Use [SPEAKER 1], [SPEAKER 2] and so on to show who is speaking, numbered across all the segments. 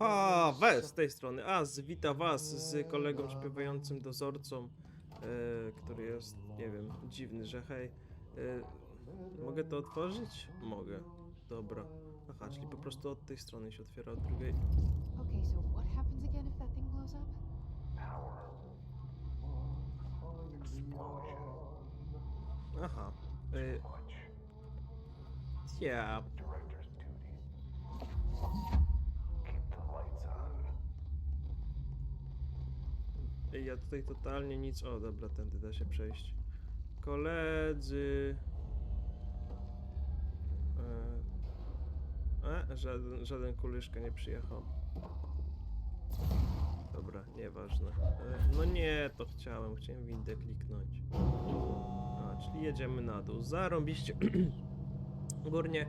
[SPEAKER 1] A, we z tej strony. A, wita was z kolegą śpiewającym dozorcą, e, który jest, nie wiem, dziwny, że hej. E, mogę to otworzyć? Mogę. Dobra. Aha, czyli po prostu od tej strony się otwiera, od drugiej.
[SPEAKER 2] Okay, so what happens again if that thing blows up?
[SPEAKER 1] Aha. E, ja. Ej, Ja tutaj totalnie nic. O, dobra, tędy da się przejść. Koledzy. E, e żaden, żaden kulyszka nie przyjechał. Dobra, nieważne. E, no nie, to chciałem. Chciałem windę kliknąć. A, czyli jedziemy na dół. Zarąbiście. Górnie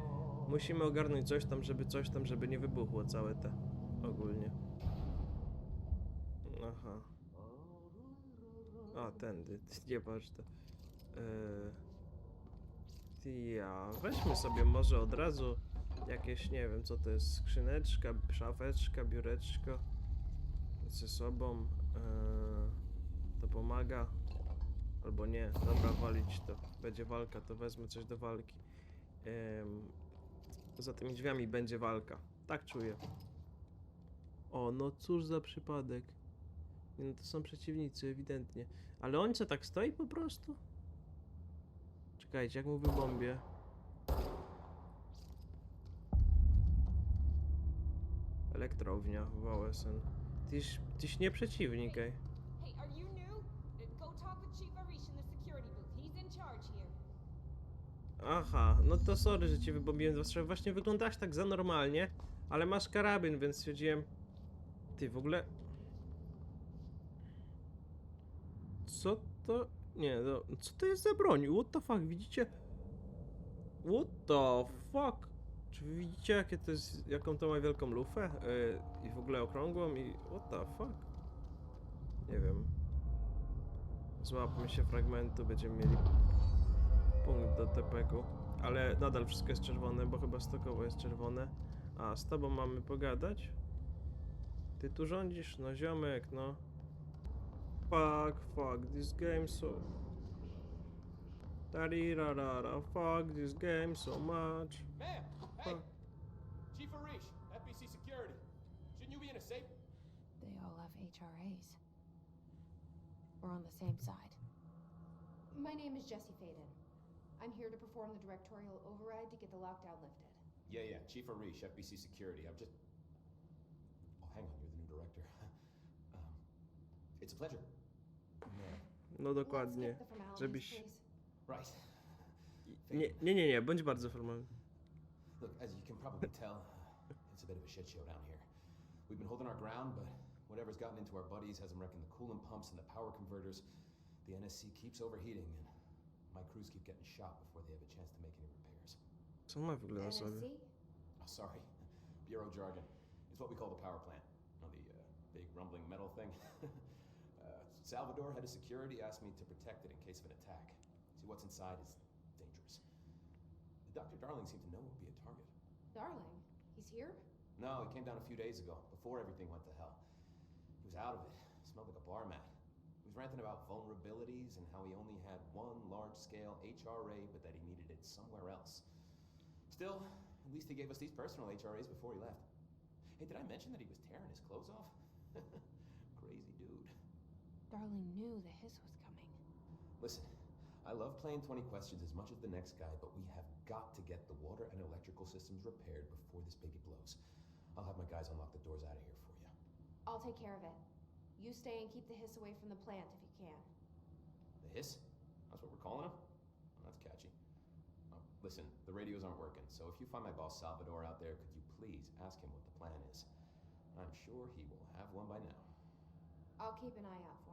[SPEAKER 1] musimy ogarnąć coś tam, żeby coś tam, żeby nie wybuchło całe te. Ogólnie. Aha. A, tędy, nieważne. Eee, ja, weźmy sobie może od razu jakieś, nie wiem co to jest, skrzyneczka, szafeczka, biureczko ze sobą. Eee, to pomaga. Albo nie, dobra, walić to. Będzie walka, to wezmę coś do walki. Em, za tymi drzwiami będzie walka. Tak czuję. O, no cóż za przypadek. Nie, No to są przeciwnicy, ewidentnie. Ale on co tak stoi po prostu? Czekajcie, jak mu wybombię. Elektrownia w OSN. Tyś, tyś nie przeciwnik, ej.
[SPEAKER 3] Hey, are you new? Go talk with Chief Arish in the security booth. He's in charge here.
[SPEAKER 1] Aha, no to sorry, że ci wybombiłem strzały. Właśnie wyglądasz tak za normalnie, ale masz karabin, więc stwierdziłem... Ty, w ogóle... Co to... Nie, no, co to jest za broń? What the fuck, widzicie? What the fuck? Czy widzicie, jakie to jest, jaką to ma wielką lufę? Yy, I w ogóle okrągłą i... What the fuck? Nie wiem. Złapmy się fragmentu, będziemy mieli punkt do TPK-u. Ale nadal wszystko jest czerwone, bo chyba stokowo jest czerwone. A, z tobą mamy pogadać? Ty tu rządzisz? No ziomek, no. Fuck, fuck, this game so... Tarirarara, fuck this game so much.
[SPEAKER 4] Ma'am! Hey!
[SPEAKER 1] Huh.
[SPEAKER 4] Chief Arish, FBC Security. Shouldn't you be in a safe?
[SPEAKER 2] They all have HRAs. We're on the same side.
[SPEAKER 5] My name is Jesse Faden. I'm here to perform the directorial override to get the lockdown lifted.
[SPEAKER 4] Yeah, yeah, Chief Arish, FBC Security. I'm just. Oh, hang on, you're the new director. um, it's a pleasure.
[SPEAKER 1] No
[SPEAKER 5] Let's
[SPEAKER 1] dokładnie.
[SPEAKER 5] skip the formalities,
[SPEAKER 1] Żebyś...
[SPEAKER 5] please.
[SPEAKER 4] Right.
[SPEAKER 1] Nie, nie, nie, nie, bądź bardzo formalny.
[SPEAKER 4] Look, as you can probably tell, it's a bit of a shit show down here. We've been holding our ground, but whatever's gotten into our buddies has them wrecking the coolant pumps and the power converters. The NSC keeps overheating, and my crews keep getting shot before they have a chance to make any repairs.
[SPEAKER 1] Co ma w ogóle na sobie?
[SPEAKER 5] NSC?
[SPEAKER 4] Oh, sorry. Bureau jargon. It's what we call the power plant. You know, the uh, big rumbling metal thing. Salvador, head of security, asked me to protect it in case of an attack. See, what's inside is dangerous. Dr. Darling seemed to know it would be a target.
[SPEAKER 5] Darling, he's here?
[SPEAKER 4] No, he came down a few days ago, before everything went to hell. He was out of it. Smelled like a bar mat. He was ranting about vulnerabilities and how he only had one large scale HRA, but that he needed it somewhere else. Still, at least he gave us these personal HRAs before he left. Hey, did I mention that he was tearing his clothes off? Crazy dude.
[SPEAKER 2] Darling knew the hiss was coming.
[SPEAKER 4] Listen, I love playing 20 questions as much as the next guy, but we have got to get the water and electrical systems repaired before this baby blows. I'll have my guys unlock the doors out of here for you.
[SPEAKER 5] I'll take care of it. You stay and keep the hiss away from the plant if you can.
[SPEAKER 4] The hiss? That's what we're calling him? Oh, that's catchy. Oh, listen, the radios aren't working, so if you find my boss Salvador out there, could you please ask him what the plan is? I'm sure he will have one by now.
[SPEAKER 5] I'll keep an eye out for him.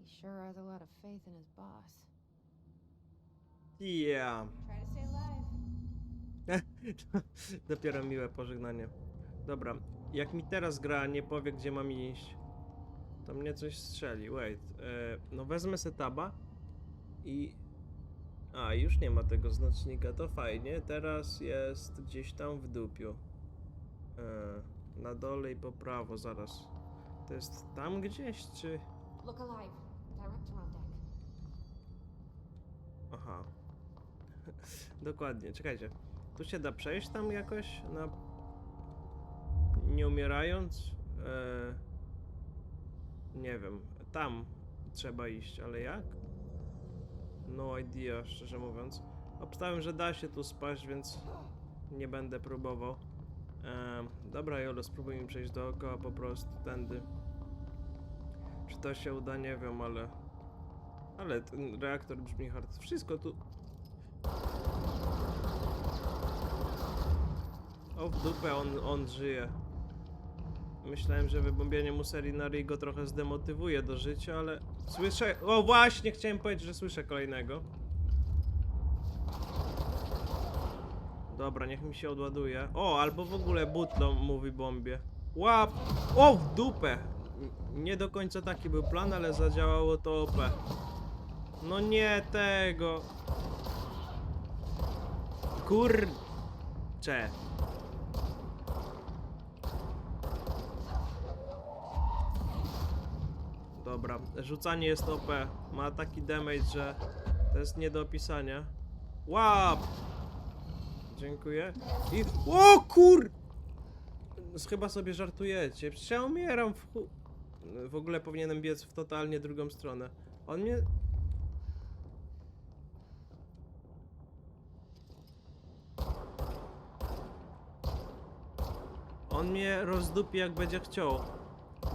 [SPEAKER 2] He sure has a lot of faith in his boss.
[SPEAKER 1] Yeah.
[SPEAKER 5] Try to stay alive.
[SPEAKER 1] Dopiero miłe pożegnanie. Dobra, jak mi teraz gra nie powie, gdzie mam iść, to mnie coś strzeli. Wait, e, no wezmę setaba i... A, już nie ma tego znacznika, to fajnie. Teraz jest gdzieś tam w dupiu. E, Na dole i po prawo, zaraz. To jest tam gdzieś, czy...
[SPEAKER 2] Look alive.
[SPEAKER 1] Aha. Dokładnie, czekajcie. Tu się da przejść tam jakoś na... Nie umierając? E... Nie wiem. Tam trzeba iść, ale jak? No idea, szczerze mówiąc. Obstałem, że da się tu spaść, więc nie będę próbował. Em, dobra, Jolo, spróbujmy przejść dookoła po prostu, tędy. Czy to się uda, nie wiem, ale... Ale ten reaktor brzmi hard. Wszystko tu... O, w dupę, on, on żyje. Myślałem, że wybombienie mu serii go trochę zdemotywuje do życia, ale... Słyszę... O, właśnie, chciałem powiedzieć, że słyszę kolejnego. Dobra, niech mi się odładuje. O, albo w ogóle butlą mówi bombie. Łap! O, w dupę! Nie do końca taki był plan, ale zadziałało to OP. No nie tego. Kurcze. Dobra, rzucanie jest OP. Ma taki damage, że to jest nie do opisania. Łap! Dziękuję. I... O kur... Chyba sobie żartujecie. Przecież ja umieram w. W ogóle powinienem biec w totalnie drugą stronę. On mnie... Mnie rozdupi jak będzie chciał.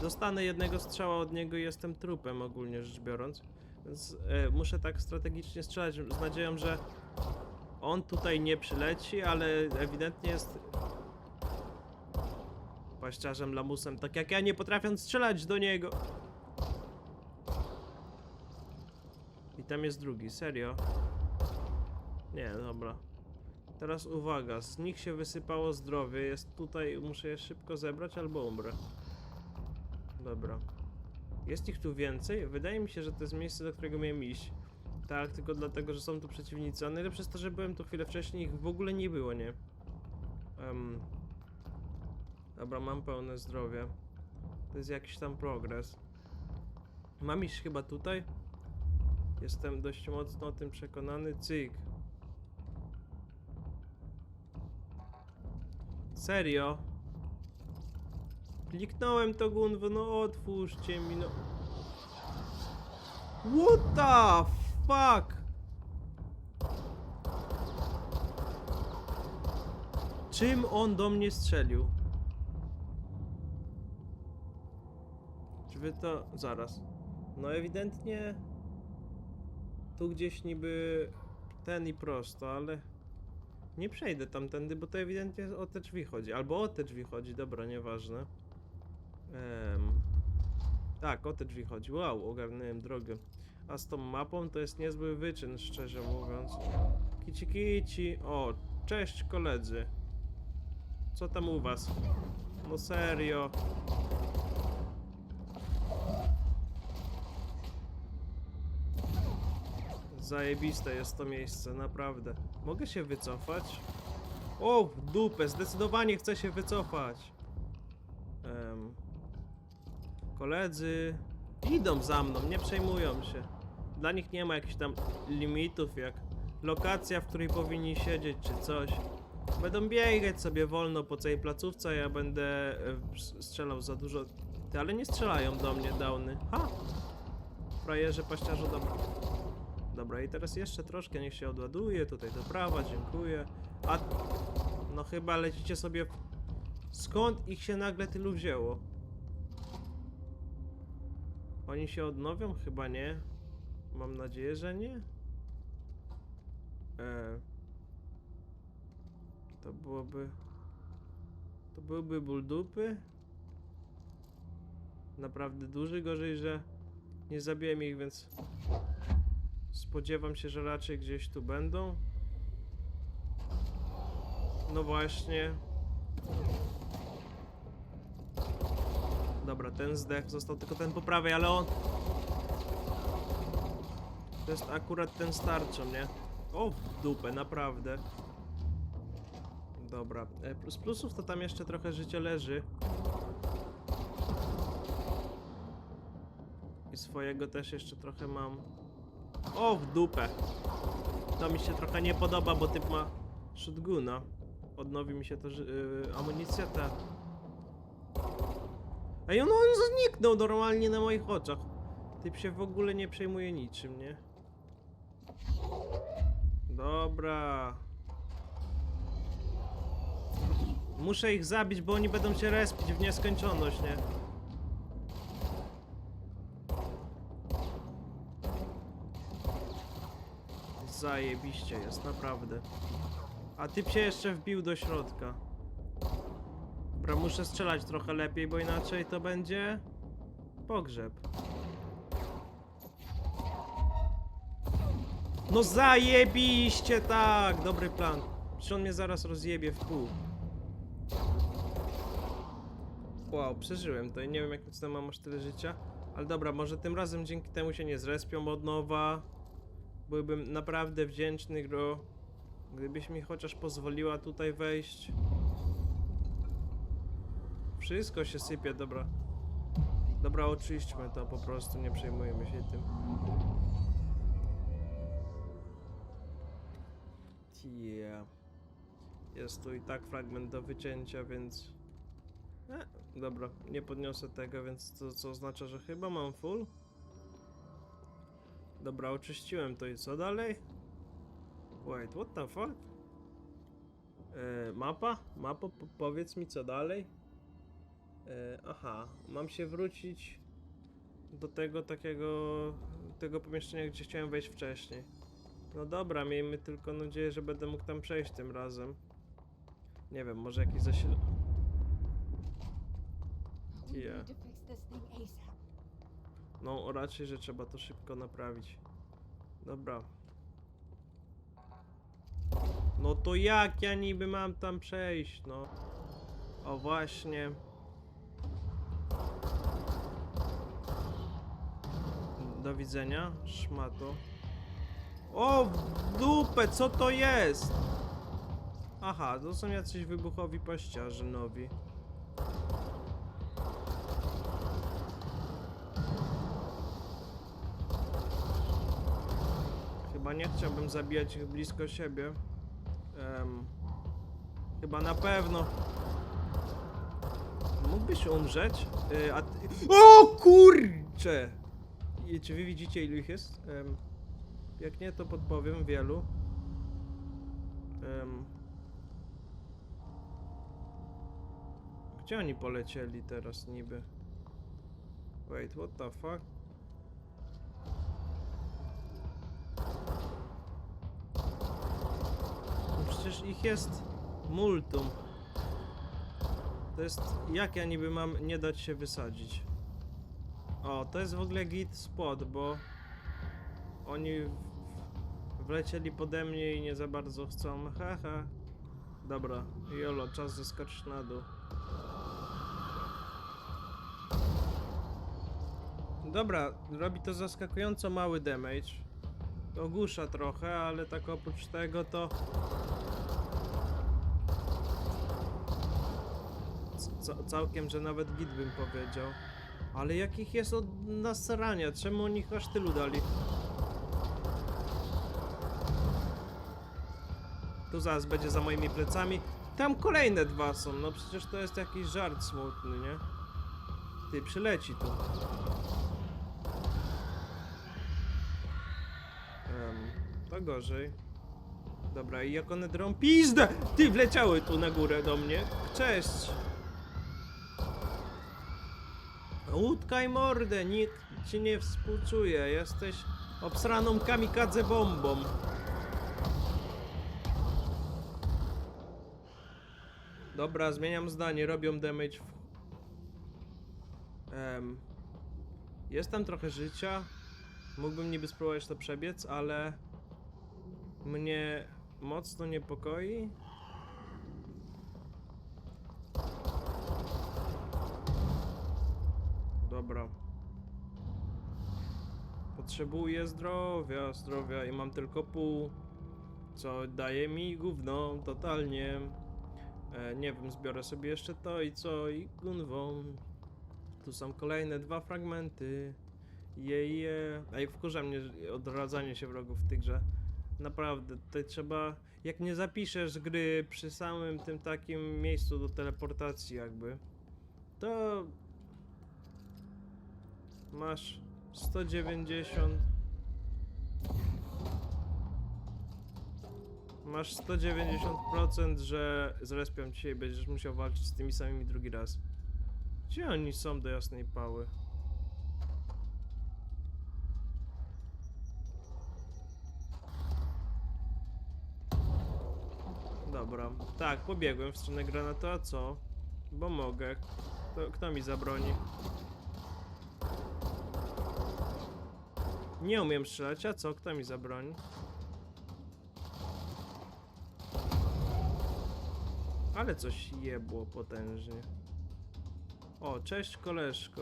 [SPEAKER 1] Dostanę jednego strzała od niego i jestem trupem ogólnie rzecz biorąc. Więc e, muszę tak strategicznie strzelać z nadzieją, że on tutaj nie przyleci, ale ewidentnie jest paściarzem, lamusem, tak jak ja nie potrafię strzelać do niego. I tam jest drugi, serio? Nie, dobra. Teraz uwaga, z nich się wysypało zdrowie, jest tutaj, muszę je szybko zebrać albo umrę. Dobra. Jest ich tu więcej? Wydaje mi się, że to jest miejsce, do którego miałem iść. Tak, tylko dlatego, że są tu przeciwnicy, a najlepsze jest to, że byłem tu chwilę wcześniej ich w ogóle nie było, nie? Em, Dobra, mam pełne zdrowie. To jest jakiś tam progres. Mam iść chyba tutaj? Jestem dość mocno o tym przekonany. Cyk. Serio? Kliknąłem to gunwo, no otwórzcie mi, no. What the fuck? Czym on do mnie strzelił? Czy wy to... Zaraz. No ewidentnie... Tu gdzieś niby ten i prosto, ale... Nie przejdę tamtędy, bo to ewidentnie o te drzwi chodzi. Albo o te drzwi chodzi, dobra, nieważne. Em, tak, o te drzwi chodzi. Wow, ogarnąłem drogę. A z tą mapą to jest niezły wyczyn, szczerze mówiąc. Kici kici. O, cześć koledzy. Co tam u was? No serio. Zajebiste jest to miejsce, naprawdę. Mogę się wycofać? O, dupę, zdecydowanie chcę się wycofać. Em, koledzy idą za mną, nie przejmują się. Dla nich nie ma jakichś tam limitów, jak lokacja, w której powinni siedzieć, czy coś. Będą biegać sobie wolno po całej placówce, a ja będę e, strzelał za dużo. Ty, ale nie strzelają do mnie, downy. Ha! Frajerze, paściarzu, dobra. Dobra, i teraz jeszcze troszkę, niech się odładuje. Tutaj do prawa, dziękuję. A... No chyba lecicie sobie... Skąd ich się nagle tylu wzięło? Oni się odnowią? Chyba nie. Mam nadzieję, że nie. E... To byłoby... To byłby ból dupy? Naprawdę duży, gorzej, że nie zabiłem ich, więc... Spodziewam się, że raczej gdzieś tu będą. No właśnie. Dobra, ten zdech, został tylko ten po prawej, ale on... To jest akurat ten starczą, nie? O, w dupę, naprawdę. Dobra. E, Z plusów to tam jeszcze trochę życia leży. I swojego też jeszcze trochę mam. O, w dupę. To mi się trochę nie podoba, bo typ ma shotguna. Odnowi mi się to yy, amunicja ta. Ej, on, on zniknął normalnie na moich oczach. Typ się w ogóle nie przejmuje niczym, nie? Dobra. Muszę ich zabić, bo oni będą się respić w nieskończoność, nie? Zajebiście jest, naprawdę. A typ się jeszcze wbił do środka. Dobra, muszę strzelać trochę lepiej, bo inaczej to będzie... Pogrzeb. No zajebiście tak! Dobry plan. Przecież on mnie zaraz rozjebie w pół. Wow, przeżyłem to i nie wiem jak tam mam aż tyle życia. Ale dobra, może tym razem dzięki temu się nie zrespią od nowa. Byłbym naprawdę wdzięczny, gro. Gdybyś mi chociaż pozwoliła tutaj wejść. Wszystko się sypie, dobra. Dobra, oczyśćmy to po prostu, nie przejmujemy się tym. Yeah. Jest tu i tak fragment do wycięcia, więc... E, dobra, nie podniosę tego, więc to co oznacza, że chyba mam full? Dobra, oczyściłem to i co dalej? Wait, what the fuck? E, mapa? Mapa, po powiedz mi co dalej? E, aha, mam się wrócić do tego takiego, tego pomieszczenia, gdzie chciałem wejść wcześniej. No dobra, miejmy tylko nadzieję, że będę mógł tam przejść tym razem. Nie wiem, może jakiś zasil...
[SPEAKER 2] We
[SPEAKER 1] Yeah. No, raczej, że trzeba to szybko naprawić. Dobra. No to jak ja niby mam tam przejść, no? O właśnie. Do widzenia, szmato. O, w dupę, co to jest? Aha, to są jacyś wybuchowi paściarze nowi. Nie chciałbym zabijać ich blisko siebie. Em, chyba na pewno. Mógłbyś umrzeć? Y, a ty... O kurcze! I czy wy widzicie ilu ich jest? Em, jak nie, to podpowiem wielu. Em, gdzie oni polecieli teraz niby? Wait, what the fuck? No Przecież ich jest multum. To jest... Jak ja niby mam nie dać się wysadzić? O, to jest w ogóle git spot, bo... Oni wlecieli pode mnie i nie za bardzo chcą. Haha. Dobra, jolo, czas zeskoczyć na dół. Dobra, robi to zaskakująco mały damage. Ogłusza trochę, ale tak oprócz tego to... Całkiem, że nawet git bym powiedział. Ale jakich jest od nasrania? Czemu oni ich aż tylu dali? Tu zaraz będzie za moimi plecami. Tam kolejne dwa są, no przecież to jest jakiś żart smutny, nie? Ty, przyleci tu. Em, to gorzej. Dobra, i jak one drą pizdę! Ty, wleciały tu na górę do mnie. Cześć! Łódkaj mordę, nikt ci nie współczuje. Jesteś obsraną kamikadze bombą. Dobra, zmieniam zdanie, robią damage w... Em, jest tam trochę życia. Mógłbym niby spróbować to przebiec, ale... Mnie mocno niepokoi. Dobra. Potrzebuję zdrowia, zdrowia i mam tylko pół. Co daje mi gówno totalnie. E, nie wiem, zbiorę sobie jeszcze to i co, i Gunwon. Tu są kolejne dwa fragmenty. Je, je. Ej, wkurza mnie odradzanie się wrogów w tej grze. Naprawdę, tutaj trzeba... Jak nie zapiszesz gry przy samym tym takim miejscu do teleportacji jakby, to... Masz 190... Masz 190%, że zrespią cię i będziesz musiał walczyć z tymi samymi drugi raz. Gdzie oni są do jasnej pały? Dobra, tak, pobiegłem w stronę granatu, a co? Bo mogę. Kto, kto mi zabroni? Nie umiem strzelać, a co? Kto mi zabroni? Ale coś jebło potężnie. O, cześć koleżko.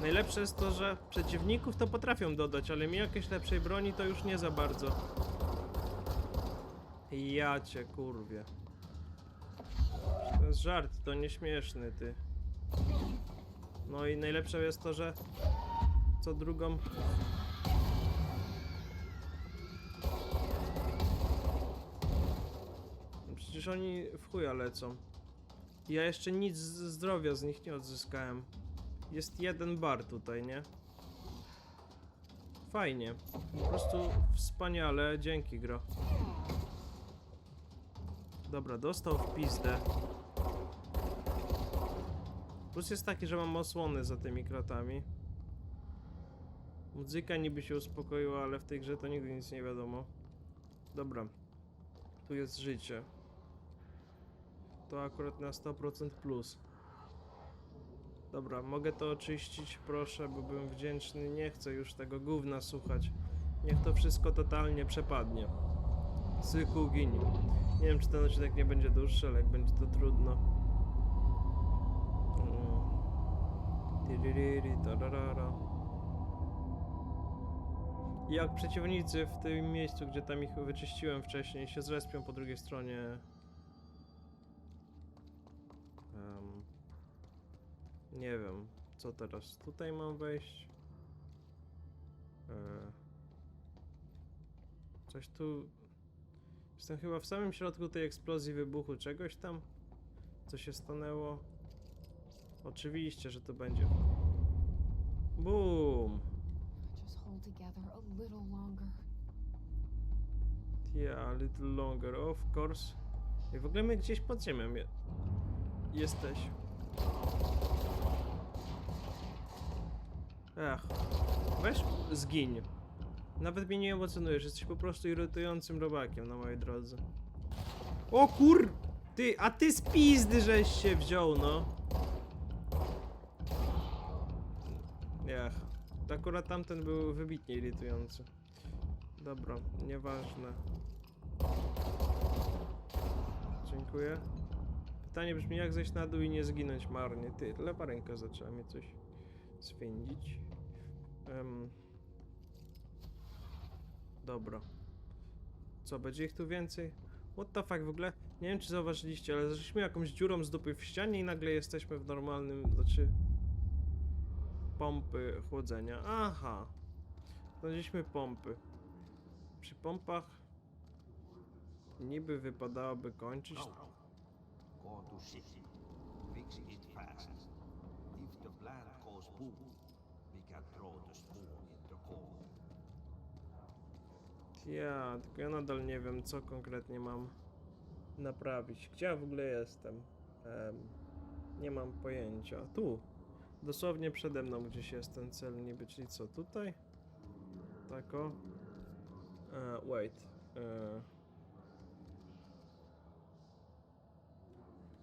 [SPEAKER 1] Najlepsze jest to, że przeciwników to potrafią dodać, ale mi jakiejś lepszej broni to już nie za bardzo. Ja cię kurwie. To jest żart, to nieśmieszny ty. No i najlepsze jest to, że co drugą Przecież oni w chuja lecą. Ja jeszcze nic z zdrowia z nich nie odzyskałem. Jest jeden bar tutaj, nie? Fajnie. Po prostu wspaniale. Dzięki, gro. Dobra, dostał w pizdę. Plus jest taki, że mam osłony za tymi kratami. Muzyka niby się uspokoiła, ale w tej grze to nigdy nic nie wiadomo. Dobra. Tu jest życie. To akurat na 100% plus. Dobra, mogę to oczyścić, proszę, bo byłem wdzięczny. Nie chcę już tego gówna słuchać. Niech to wszystko totalnie przepadnie. Syku giń. Nie wiem, czy ten odcinek nie będzie dłuższy, ale jak będzie to trudno. Mm. Jak przeciwnicy w tym miejscu, gdzie tam ich wyczyściłem wcześniej, się zrespią po drugiej stronie. Em, nie wiem, co teraz. Tutaj mam wejść. E, coś tu. Jestem chyba w samym środku tej eksplozji wybuchu czegoś tam. Co się stanęło? Oczywiście, że to będzie. Boom! Yeah, a little longer, of course. I w ogóle my gdzieś pod ziemią je... jesteś. Ach, weź zgiń. Nawet mnie nie emocjonujesz, jesteś po prostu irytującym robakiem na mojej drodze. O kur... Ty, a ty z pizdy żeś się wziął, no. Ach, to akurat tamten był wybitnie irytujący. Dobra, nieważne. Dziękuję. Pytanie brzmi, jak zejść na dół i nie zginąć marnie. Ty, lewa ręka zaczęła mnie coś swędzić. Em. Dobra. Co, będzie ich tu więcej? What the fuck, w ogóle? Nie wiem, czy zauważyliście, ale zeszliśmy jakąś dziurą z dupy w ścianie i nagle jesteśmy w normalnym, znaczy... Pompy chłodzenia. Aha. Znaleźliśmy pompy. Przy pompach niby wypadałoby kończyć.
[SPEAKER 6] No, no. Go to city. Fix it fast. If the plant goes boom, we can throw the spoon in the hole.
[SPEAKER 1] Ja, tylko ja nadal nie wiem, co konkretnie mam naprawić. Gdzie ja w ogóle jestem? Em, nie mam pojęcia. Tu. Dosłownie przede mną gdzieś jest ten cel niby, czyli co, tutaj? Tak o. E, wait. E,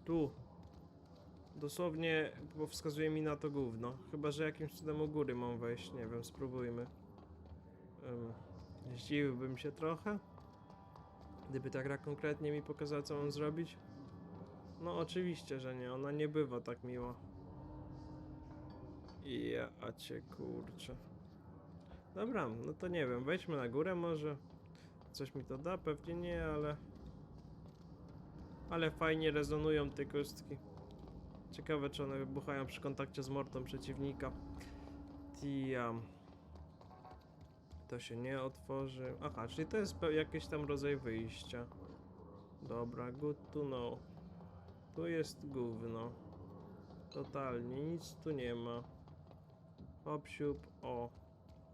[SPEAKER 1] tu. Dosłownie, bo wskazuje mi na to gówno. Chyba, że jakimś cudem u góry mam wejść. Nie wiem, spróbujmy. Em, Zdziwiłbym się trochę, gdyby ta gra konkretnie mi pokazała, co mam zrobić. No, oczywiście, że nie. Ona nie bywa tak miła. Ja cię kurczę. Dobra, no to nie wiem. Wejdźmy na górę może. Coś mi to da? Pewnie nie, ale... Ale fajnie rezonują te kostki. Ciekawe, czy one wybuchają przy kontakcie z mortą przeciwnika. Tiam. To się nie otworzy. Aha, czyli to jest jakiś tam rodzaj wyjścia. Dobra, good to know. Tu jest gówno. Totalnie, nic tu nie ma. Hop, siup, o.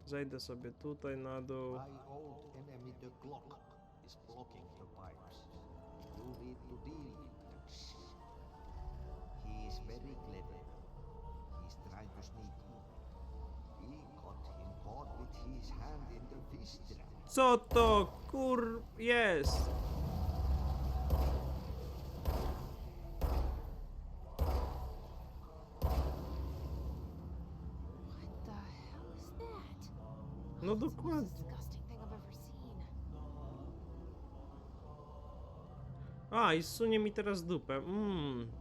[SPEAKER 1] Zejdę sobie tutaj na dół.
[SPEAKER 6] Is. He is very clever. He's trying to sneak
[SPEAKER 1] Co to kur jest? No dokładnie. A, i zsunie mi teraz dupę. Mmm.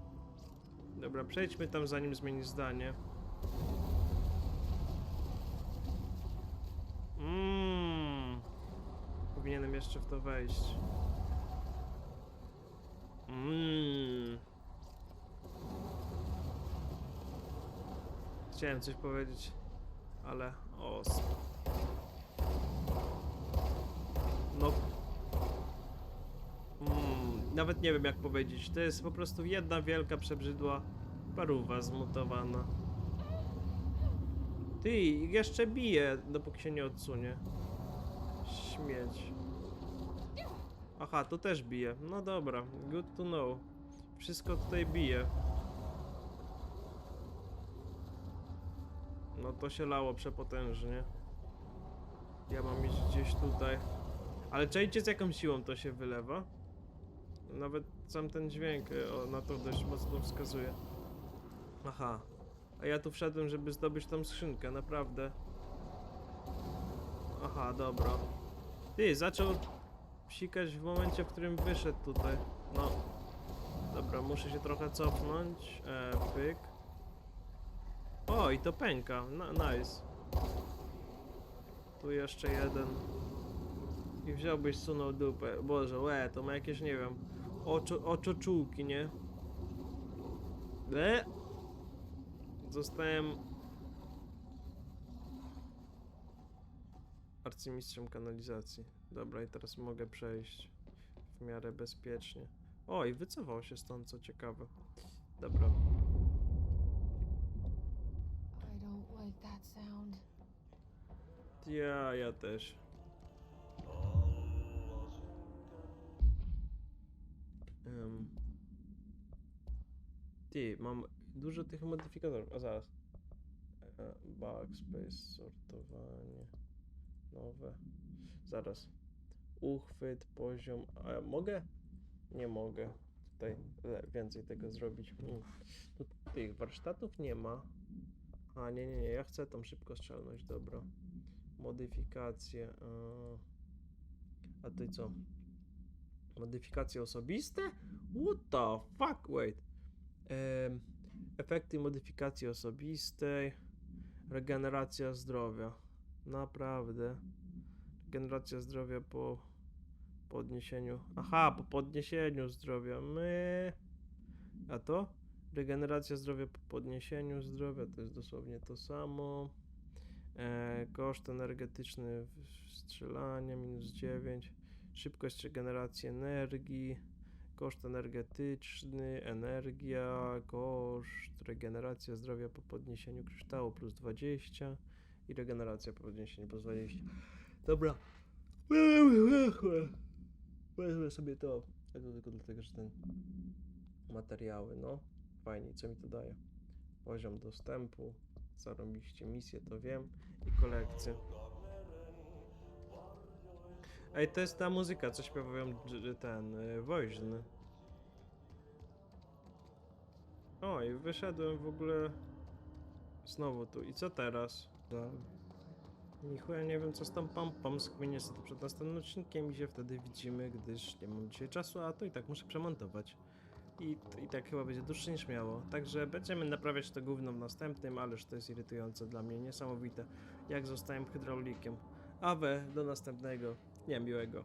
[SPEAKER 1] Dobra, przejdźmy tam zanim zmieni zdanie. Mmm. Powinienem jeszcze w to wejść. Mmm. Chciałem coś powiedzieć, ale os. No nawet nie wiem jak powiedzieć. To jest po prostu jedna wielka przebrzydła paruwa zmutowana. Ty, jeszcze bije, dopóki się nie odsunie. Śmieć. Aha, tu też bije. No dobra, good to know. Wszystko tutaj bije. No to się lało przepotężnie. Ja mam iść gdzieś tutaj. Ale czajcie z jaką siłą to się wylewa? Nawet sam ten dźwięk e, o, na to dość mocno wskazuje. Aha. A ja tu wszedłem, żeby zdobyć tą skrzynkę, naprawdę. Aha, dobra. Ty, zaczął psikać w momencie, w którym wyszedł tutaj. No. Dobra, muszę się trochę cofnąć. E, pyk. O, i to pęka. Na, nice. Tu jeszcze jeden. I wziąłbyś sunął dupę. Boże, łe, to ma jakieś, nie wiem, oczo, oczoczułki, nie? Le? Zostałem arcymistrzem kanalizacji. Dobra, i teraz mogę przejść w miarę bezpiecznie. O, i wycofał się stąd, co ciekawe. Dobra. Ja, ja też. Em. Ty, mam dużo tych modyfikatorów. A zaraz. E, Backspace, sortowanie. Nowe. Zaraz. Uchwyt, poziom. A mogę? Nie mogę. Tutaj więcej tego zrobić. Mm. Tu tych warsztatów nie ma. A nie, nie, nie. Ja chcę tą szybkostrzelność, dobra. Modyfikacje. e, A ty co? Modyfikacje osobiste? What the fuck? Wait. Efekty modyfikacji osobistej. Regeneracja zdrowia. Naprawdę. Regeneracja zdrowia po podniesieniu. Aha, po podniesieniu zdrowia. My. A to? Regeneracja zdrowia po podniesieniu zdrowia to jest dosłownie to samo. E, koszt energetyczny strzelania minus 9. Szybkość regeneracji energii. Koszt energetyczny, energia, koszt, regeneracja zdrowia po podniesieniu kryształu plus 20 i regeneracja po podniesieniu plus 20. Dobra. Wezmę sobie to. Ja to tylko dlatego, że ten materiały, no. Fajnie, co mi to daje? Poziom dostępu, zarobiście misję, to wiem i kolekcję. Ej, to jest ta muzyka, co śpiewają dż- ten y, woźny. O, i wyszedłem w ogóle znowu tu. I co teraz? Za... Nichu, ja nie wiem co z tą pompą, sobie to przed następnym odcinkiem i się wtedy widzimy, gdyż nie mam dzisiaj czasu, a to i tak muszę przemontować. I, I tak chyba będzie dłuższe niż miało. Także będziemy naprawiać to gówno w następnym, ależ to jest irytujące dla mnie, niesamowite, jak zostałem hydraulikiem. A we, do następnego, nie miłego.